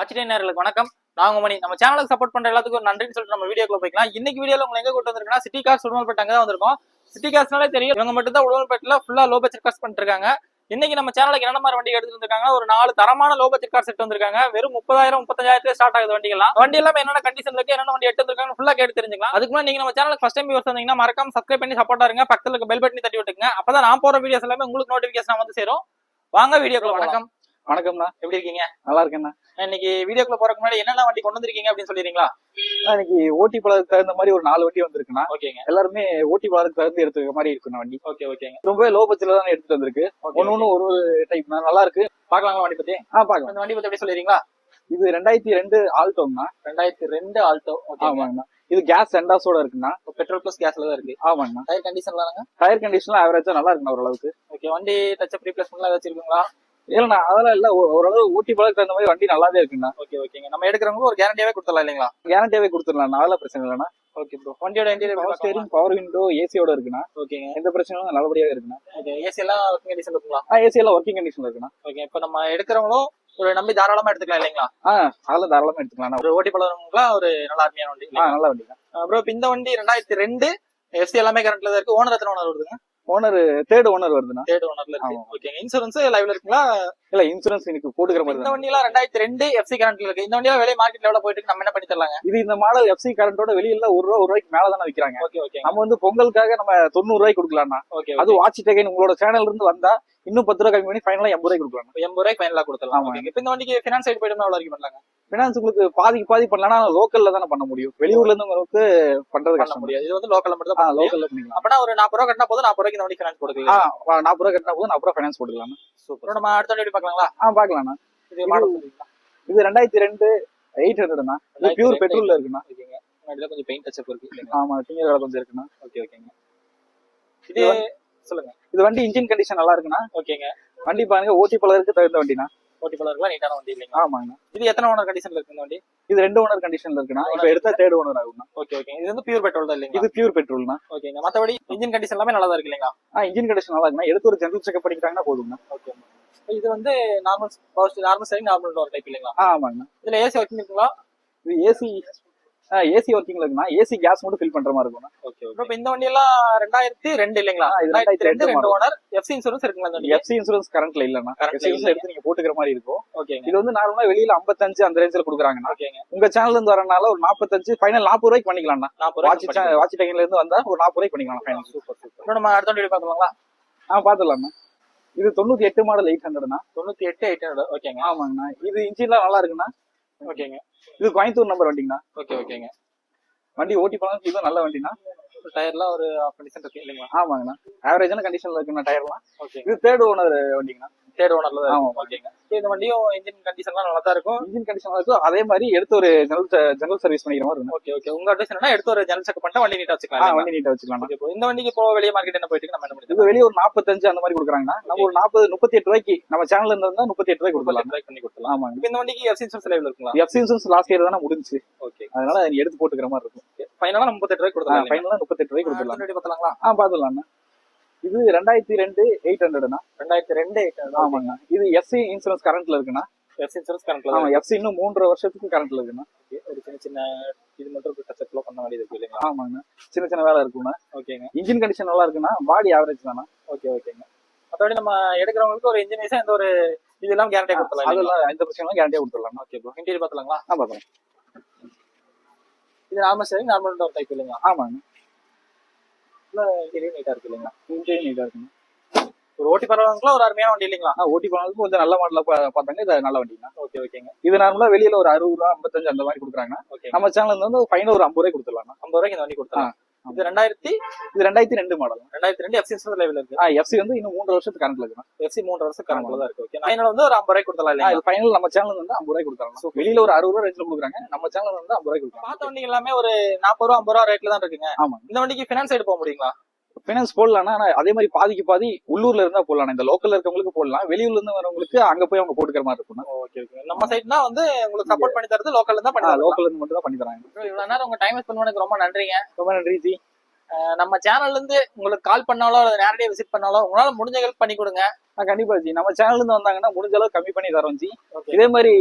ஆச்சரிய நேர்களுக்கு வணக்கம். நாங்க மணி. நம்ம சேனலுக்கு சப்போர்ட் பண்ற எல்லாத்துக்கும் ஒரு நன்றின்னு சொல்லிட்டு நம்ம வீடியோக்குள்ள போய்க்கலாம். இன்னைக்கு வீடியோல உங்களை எங்க கூட்டு வந்திருக்கா சிட்டி கார்ஸ் உடம்பல்பேட்டை அங்க தான் வந்திருக்கோம். சிட்டி கார்ஸ்னாலே தெரியும். இவங்க மட்டும் தான் உடம்பல்பேட்டில் ஃபுல்லா லோ பட்ஜெட் கார்ஸ் பண்ணிருக்காங்க இன்னைக்கு நம்ம சேனலுக்கு என்ன மாதிரி வண்டி எடுத்து வந்திருக்காங்க ஒரு நாலு தரமான லோ பட்ஜெட் கார் செட் வந்திருக்காங்க. வெறும் முப்பதாயிரம் முப்பத்தஞ்சாயிரத்துல ஸ்டார்ட் ஆகுது வண்டிகள்லாம். வண்டி எல்லாம் என்னென்ன கண்டிஷன் இருக்கு என்னென்ன வண்டி எடுத்து வந்திருக்காங்க ஃபுல்லா கேட்டு தெரிஞ்சுக்கலாம். அதுக்கு முன்னாடி நீங்க நம்ம சேனலுக்கு ஃபர்ஸ்ட் டைம் வியூஸ் வந்தீங்கன்னா மறக்காம சப்ஸ்கிரைப் பண்ணி சப்போர்ட் இருங்க. பக்கத்துல பெல் பட்டனி தட்டி விட்டுங்க அப்பதான் நான் போற வீடியோஸ் எல்லாமே உங்களுக்கு நோட்டிபிகேஷன் வந்து சேரும். வாங்க வீடியோக்குள்ள வணக்கம். வணக்கம்ண்ணா எப்படி இருக்கீங்க? நல்லா இருக்கேண்ணா இன்னைக்கு வீடியோக்குள்ள போறதுக்கு முன்னாடி என்னென்ன வண்டி கொண்டு வந்திருக்கீங்க அப்படின்னு சொல்லிடுறீங்களா? இன்னைக்கு ஓட்டி பழத்துக்கு தகுந்த மாதிரி ஒரு நாலு வண்டி வந்திருக்குண்ணா. ஓகேங்க. எல்லாருமே ஓட்டி பழத்துக்கு தகுந்து எடுத்துக்க மாதிரி இருக்குண்ணா வண்டி. ஓகே ஓகேங்க. ரொம்ப லோ பட்ஜெட்ல தான் எடுத்துட்டு வந்திருக்கு. ஒன்னு ஒண்ணு ஒரு டைப் நல்லா இருக்கு. பாக்கலாங்களா வண்டி பத்தி? ஆ பாக்கலாம் அந்த வண்டி பத்தி எப்படி சொல்லிடுறீங்களா? இது ரெண்டாயிரத்தி ரெண்டு ஆல்டோங்கண்ணா. ரெண்டாயிரத்தி ரெண்டு ஆல்டோ. ஆமாங்கண்ணா. இது கேஸ் சென்டாஸோட இருக்குண்ணா. பெட்ரோல் பிளஸ் கேஸ்ல தான் இருக்கு. ஆமாங்கண்ணா. டயர் கண்டிஷன்லாங்க டயர் கண்டிஷன்லாம் ஆவரேஜா நல்லா இருக்குண்ணா ஓரளவுக்கு. ஓகே வண்டி டச் அப் ரீப்ளேஸ்மெண்ட்லாம் வச்சிருக்கீங்களா இல்லண்ணா அதெல்லாம் இல்ல. ஓரளவு ஓட்டி பழத்துக்கு தகுந்த மாதிரி வண்டி நல்லாவே இருக்குண்ணா. ஓகே ஓகேங்க நம்ம எடுக்கிறவங்க ஒரு கேரண்டியாவே கொடுத்துடலாம் இல்லைங்களா? கேரண்டியாவே கொடுத்துடலாம் அதெல்லாம் பிரச்சனை இல்லைண்ணா. ஓகே ப்ரோ வண்டியோட interior power steering power window ஏசியோட இருக்குண்ணா. ஓகேங்க எந்த பிரச்சனையும் நல்லபடியாவே இருக்குண்ணா. ஓகே ஏசி எல்லாம் ஒர்க்கிங் கண்டிஷன் இருக்குங்களா? ஆ ஏசி எல்லாம் ஒர்க்கிங் கண்டிஷன்ல இருக்குண்ணா. ஓகே இப்போ நம்ம எடுக்கிறவங்களும் ஒரு நம்பி தாராளமா எடுத்துக்கலாம் இல்லைங்களா? ஆ அதெல்லாம் தாராளமா எடுத்துக்கலாம் ஒரு ஓட்டி பழகிறவங்களா ஒரு நல்ல அருமையான வண்டி ஆ நல்ல வண்டி ப்ரோ இப்போ இந்த வண்டி ரெண்டாயிரத்தி ரெண்டு எஃப்சி எல்லாமே கரண்ட்ல தான் இருக்கு. ஓனர் எத்தனை ஓனர் வருதுங்க? ஓனர் தேர்ட் ஓனர் வருதுண்ணா. தேர்ட் ஓனர்ல இருக்கு. ஓகேங்க இன்சூரன்ஸ் லைவ்ல இருக்குங்களா? இல்ல இன்சூரன்ஸ் எனக்கு போட்டுக்கிற மாதிரி இந்த தான். வண்டி எல்லாம் ரெண்டாயிரத்தி ரெண்டு எஃப்சி கரண்ட்ல இருக்கு. இந்த வண்டியா வெளியே மார்க்கெட் லெவல போயிட்டு நம்ம என்ன பண்ணி தரலாங்க? இது இந்த மாடல் எஃப்சி கரண்டோட வெளியில ஒரு ரூபா ஒரு ரூபாய்க்கு மேல தானே விக்கிறாங்க. ஓகே ஓகே நம்ம வந்து பொங்கலுக்காக நம்ம தொண்ணூறு ரூபாய்க்கு கொடுக்கலாம்னா ஓகே அது வாட்ச் டேகன் உங்களோட சேனல்ல இருந்து வந்தா இன்னும் பத்து ரூபாய் கம்மி பண்ணி ஃபைனலா எண்பது ரூபாய்க்கு கொடுக்கலாம். எண்பது ரூபாய்க்கு ஃபைனலா கொடுத்துடலாம். ஓகே. இப்போ இந்த வண்டிக்கு ஃபினான்ஸ் சைடு போயிட்டு வரைக்கும் பண்ணலாங்க? பினான்ஸ் உங்களுக்கு பாதிக்கு பாதி பண்ணலாம் லோக்கல்ல தானே பண்ண முடியும். வெளியூர்ல இருந்து உங்களுக்கு பண்றது பண்ண கஷ்டம். முடியாது. இது வந்து லோக்கல்ல மட்டும் தான் லோக்கல்ல பண்ணிக்கலாம். அப்பனா ஒரு நாற்பது ரூபா கட்டினா போதும். நாற்பது ரூபாய்க்கு இந்த வண்டி ஃபினான்ஸ் கொடுக்கலாம் நாற்பது ரூபா கட்டினா போதும். நாற்பது ரூபா ஃபைனான்ஸ் போட்டுக்கலாம் சூப்பர். நம்ம அடுத்த வண்டி பார்க்கலாங்களா? ஆ பாக்கலாம்ண்ணா இது மாடல் இது ரெண்டாயிரத்தி ரெண்டு எயிட் ஹண்ட்ரட்ண்ணா. இது பியூர் பெட்ரோல்ல இருக்குண்ணா. கொஞ்சம் பெயிண்ட் டச் இருக்கு ஆமா டிங்கர் கொஞ்சம் இருக்குண்ணா. ஓகே ஓகேங்க. இது சொல்லுங்க. இது வண்டி இன்ஜின் கண்டிஷன் நல்லா இருக்குண்ணா ஓகேங்க. வண்டி பாருங்க ஓட்டி பழருக்கு தகுந்த வண்டிண்ணா? ஓட்டி பலருக்குலாம் நீட்டான வண்டி இல்லைங்களா ஆமாங்கண்ணா. இது எத்தனை ஓனர் கண்டிஷன்ல இருக்கு இந்த வண்டி? இது ரெண்டு ஓனர் கண்டிஷன்ல இருக்குண்ணா. இப்ப எடுத்தா தேர்ட் ஓனர் ஆகும்ண்ணா. Okay okay. இது வந்து பியூர் பெட்ரோல் தான் இல்லைங்களா? இது பியூர் பெட்ரோல்னா ஓகேங்க. மத்தபடி இன்ஜின் கண்டிஷன் எல்லாமே நல்லா தான் இருக்கு இல்லைங்களா? ஆ இன்ஜின் கண்டிஷன் நல்லா இருக்குண்ணா எடுத்து ஒரு ஜென்ரல் செக்அப் பண்ணிக்கிட்டாங்கன்னா போதும்ண்ணா. ஓகே. இது வந்து normal normal steering normal door type இல்லைங்களா? ஆமாங்கண்ணா. இதுல ஏசி ஒர்க்கிங் இருக்குங்களா? இது ஏசி ஏசி ஒர்க்கிங்ல இருக்குண்ணா ஏசி கேஸ் மட்டும் ஃபில் பண்ற மாதிரி இருக்கும்ண்ணா. ஓகே இப்போ இந்த வண்டி எல்லாம் ரெண்டாயிரத்தி ரெண்டு இல்லைங்களா? ரெண்டாயிரத்தி ரெண்டு 2002 ரெண்டு ஓனர் எஃப்சி இன்சூரன்ஸ் இருக்குங்களா எஃப்சி இன்சூரன்ஸ் கரண்ட்ல ல எஃப்சி இன்சூரன்ஸ் எடுத்து நீங்க போட்டுக்கிற மாதிரி இருக்கும். ஓகேங்க இது வந்து நார்மலா வெளியில 55 அந்த ரேஞ்சில கொடுக்குறாங்கண்ணா. ஓகேங்க உங்க சேனல்ல இருந்து வரனால ஒரு 45 ஃபைனல் 40 ரூபாய்க்கு பண்ணிக்கலாம்ண்ணா. நாற்பது வாட்ச் வாட்ச் டெக்கில இருந்து வந்தா ஒரு 40 ரூபாய்க்கு பண்ணிக்கலாம் ஃபைனல் சூப்பர் சூப்பர் நம்ம அடுத்த வண்டி பார்க்கலாங்களா? ஆ பாத்துடலாம்ண்ணா இது தொண்ணூத்தி எட்டு மாடல் எயிட் ஹண்ட்ரட்ண்ணா தொண்ணூத்தி எட்டு எயிட் ஹண்ட்ரட் ஓகேங்க ஆமாங்கண்ணா. இது இன்ஜின்லாம் நல்லா இருக்குண்ணா. ஓகேங்க. இது கோயம்புத்தூர் நம்பர் வண்டிங்கண்ணா ஓகே ஓகேங்க. வண்டி ஓட்டி போனாலும் இது நல்ல வண்டிண்ணா? டயர்லாம் ஒரு ஆஃப் கண்டிஷன் இருக்கு இல்லைங்களா? ஆமாங்கண்ணா. ஆவரேஜான கண்டிஷன்ல இருக்குண்ணா டயர்லாம் ஓகே. இது தேர்ட் ஓனர் வண்டிங்கண்ணா. தேர்ட் ஓனர்ல தான் ஆமா. இருக்கும் ஓகேங்க இந்த வண்டியும் இன்ஜின் கண்டிஷன்லாம் நல்லா தான் இருக்கும். இன்ஜின் கண்டிஷன் இருக்கும். அதே மாதிரி எடுத்து ஒரு ஜெனரல் ஜெனரல் சர்வீஸ் பண்ணிக்கிற மாதிரி இருக்கும். ஓகே ஓகே உங்க அட்வைஸ் என்னன்னா எடுத்து ஒரு ஜெனரல் செக் பண்ணிட்டு வண்டி நீட்டா வச்சுக்கலாம் வண்டி நீட்டா வச்சுக்கலாம் இப்போ இந்த வண்டிக்கு இப்போ வெளியே மார்க்கெட் என்ன போயிட்டு நம்ம என்ன இது பண்ணி வெளியே ஒரு நாற்பத்தஞ்சு அந்த மாதிரி கொடுக்குறாங்கன்னா நம்ம ஒரு நாற்பது முப்பத்தி எட்டு ரூபாய்க்கு நம்ம சேனல்ல இருந்தா முப்பத்தி எட்டு ரூபாய்க்கு கொடுக்கலாம் பண்ணி ஆமாங்க. இப்போ இந்த வண்டிக்கு எஃப்சி இன்சூரன்ஸ் லைவ்ல இருக்குங்களா? எஃப்சி இன்சூரன்ஸ் லாஸ்ட் இயர் தானே முடிஞ்சு ஓகே அதனால எடுத்து போட்டுக்கிற மாதிரி இருக்கும். ஃபைனலா முப்பத்தெட்டு ரூபாய் கொடுத்துலாம் ஃபைனலா முப்பத்தெட்டு கொடுத்துடலாம். வண்டி பார்த்தலாங்களா ஆ பாத்துடலாம்ண்ணா இது ரெண்டாயிரத்தி ரெண்டு எயிட் ஹண்ட்ரட்ண்ணா ரெண்டாயிரத்தி ரெண்டு எயிட் ஆமாங்க. இது எஃப்சி இன்சூரன்ஸ் கரண்ட்ல இருக்குண்ணா. எஃப்சி இன்சூரன்ஸ் கரண்ட்ல ஆமா எஃப்சி இன்னும் மூன்றரை வருஷத்துக்கு கரண்ட்ல இருக்குண்ணா. ஒரு சின்ன சின்ன இது மட்டும் டச் அப்ல பண்ண வேண்டியது இருக்கு இல்லைங்களா? ஆமாங்கண்ணா சின்ன சின்ன வேலை இருக்குண்ணா. ஓகேங்க. இன்ஜின் கண்டிஷன் நல்லா இருக்குண்ணா. பாடி ஆவரேஜ் தானா ஓகே ஓகேங்க. மற்றபடி நம்ம எடுக்கிறவங்களுக்கு ஒரு இன்ஜின் எந்த ஒரு இது எல்லாம் கேரண்டி கொடுத்துலாம் இல்லைங்களா? அதெல்லாம் எந்த பிரச்சனையும் கேரண்டியா கொடுத்துடலாம். ஓகே ப்ரோ இன்டீரியர் பார்த்தலாங்களா ஆ பாக்கலாம் இது normal steering normal door type இல்லைங்களா? ஆமாங்க. இன்டீரியர் நீட்டா இருக்கு இல்லைங்களா? இன்ஜின் நீட்டா இருக்குண்ணா ஒரு ஓட்டி பரவாங்களா? ஒரு அருமையான வண்டி இல்லைங்களா? ஓட்டி போனதுக்கு கொஞ்சம் நல்ல மாடலா பார்த்தாங்க இது நல்ல வண்டிங்கண்ணா ஓகே ஓகேங்க இது நார்மலா வெளியில ஒரு அறுபது ரூபா ஐம்பத்தஞ்சு அந்த மாதிரி கொடுக்குறாங்க நம்ம சேனல்ல வந்து ஃபைனல் ஒரு ஐம்பது ரூபாய் கொடுத்துடலாம் ஐம்பது ரூபாய்க்கு இந்த வண்டி கொடுத்துலாம். இது ரெண்டாயிரத்தி இது ரெண்டாயிரத்தி ரெண்டு மாடல் ரெண்டாயிரத்தி ரெண்டு எஃப்சி லைவ்ல இருக்கு. எஃப்சி வந்து இன்னும் மூன்று வருஷத்துக்கு கரண்ட்ல இருக்குண்ணா எஃப்சி மூன்று வருஷம் கரண்ட்ல தான் இருக்கு. ஓகே ஃபைனல் வந்து ஒரு ஐம்பது ரூபாய் கொடுத்துலாம் இல்லைங்களா? இது ஃபைனல் நம்ம சேனல் வந்து ஐம்பது ரூபாய் கொடுத்துடலாம். வெளியில ஒரு அறுபது ரூபா ரேஞ்சில் கொடுக்குறாங்க. நம்ம சேனல் வந்து ஐம்பது ரூபாய் கொடுக்குறாங்க பார்த்த வண்டி எல்லாமே ஒரு நாற்பது ரூபா ஐம்பது ரூபா ரேட்ல தான் இருக்குங்க. ஆமா. இந்த வண்டிக்கு ஃபினான்ஸ் சைடு போக முடியுங்களா? ஃபைனான்ஸ் போடலாம்னா ஆனா அதே மாதிரி பாதிக்கு பாதி உள்ளூர்ல இருந்தா போடலாம். இந்த லோக்கல்ல இருக்கவங்களுக்கு போடலாம். வெளியூர்ல இருந்து வரவங்களுக்கு அங்க போய் அவங்க போட்டுக்கிற மாதிரி இருக்கும்னா ஓகே ஓகே நம்ம சைட்னா வந்து உங்களுக்கு சப்போர்ட் பண்ணி தரது லோக்கல்ல தான் பண்ணி லோக்கல்ல இருந்து மட்டும் தான் பண்ணி தராங்க. இவ்வளவு நேரம் உங்க டைம் ஸ்பெண்ட் பண்ணதுக்கு ரொம்ப நன்றிங்க. ரொம்ப நன்றி ஜி. நம்ம சேனல்ல இருந்து உங்களுக்கு கால் பண்ணாலோ அல்லது நேரடியாக விசிட் பண்ணாலோ உங்களால முடிஞ்ச ஹெல்ப் பண்ணி கொடுங்க. ஆ, கண்டிப்பா ஜி. நம்ம சேனல்ல இருந்து வந்தாங்கன்னா முடிஞ்ச அளவு கம்மி பண்ணி தரோம் ஜி. இதே மாதிரி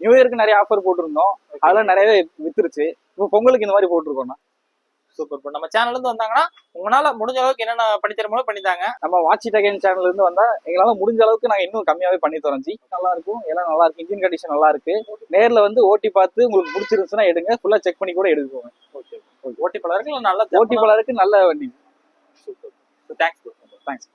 நியூ இயருக்கு நிறைய ஆஃபர் போட்டிருந்தோம். அதெல்லாம் நிறையவே வித்துருச்சு. இப்போ பொங்கலுக்கு இந்த மாதிரி போட்டிருக்கோம்னா சூப்பர் ப்ரோ நம்ம சேனல்ல இருந்து வந்தாங்கன்னா உங்களால முடிஞ்ச அளவுக்கு என்னென்ன பண்ணி தருமோ பண்ணித்தாங்க நம்ம வாட்சி டகன் சேனல்ல இருந்து வந்தா எங்களால முடிஞ்ச அளவுக்கு நாங்க இன்னும் கம்மியாவே பண்ணி தரோம் ஜி. நல்லா இருக்கும். எல்லாம் நல்லா இருக்கு. இன்ஜின் கண்டிஷன் நல்லா இருக்கு. நேர்ல வந்து ஓட்டி பார்த்து உங்களுக்கு பிடிச்சிருந்துச்சுன்னா எடுங்க. ஃபுல்லா செக் பண்ணி கூட எடுத்துக்கோங்க. ஓட்டி பலருக்கு நல்ல ஓட்டி பலருக்கு நல்ல வண்டி. Thanks thanks